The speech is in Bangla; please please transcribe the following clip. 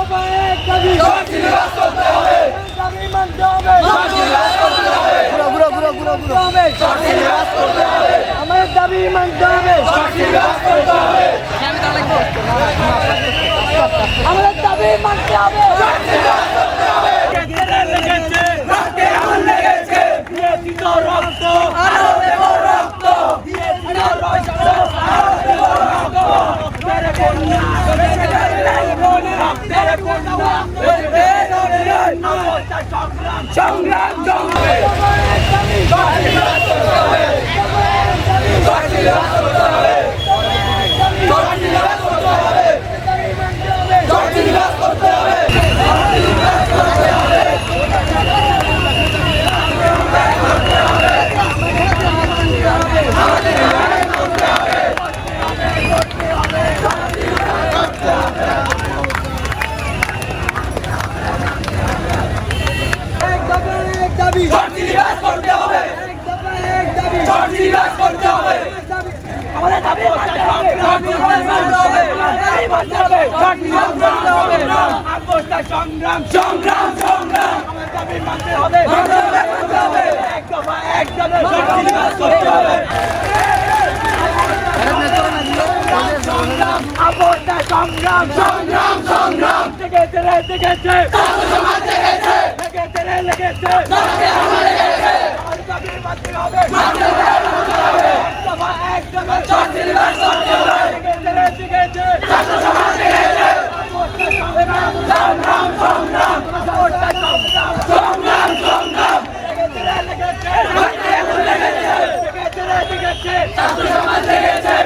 এক দাবি মানতে হবে আমাদের দাবি মানতে হবে আমাদের মানতে সংগ্রাম সংগ্রাম দাবি। নিবাস করতে হবে। এক দফায় এক করতে হবে। আমাদের দাবি সংগ্রাম। সংগ্রাম সংগ্রাম। মানতে হবে। এক দফা এক করতে হবে। অবস্থা সংগ্রাম। সংগ্রাম সংগ্রাম। লেগেছে রে লেগেছে। সমাজ জেগেছে লেগেছে।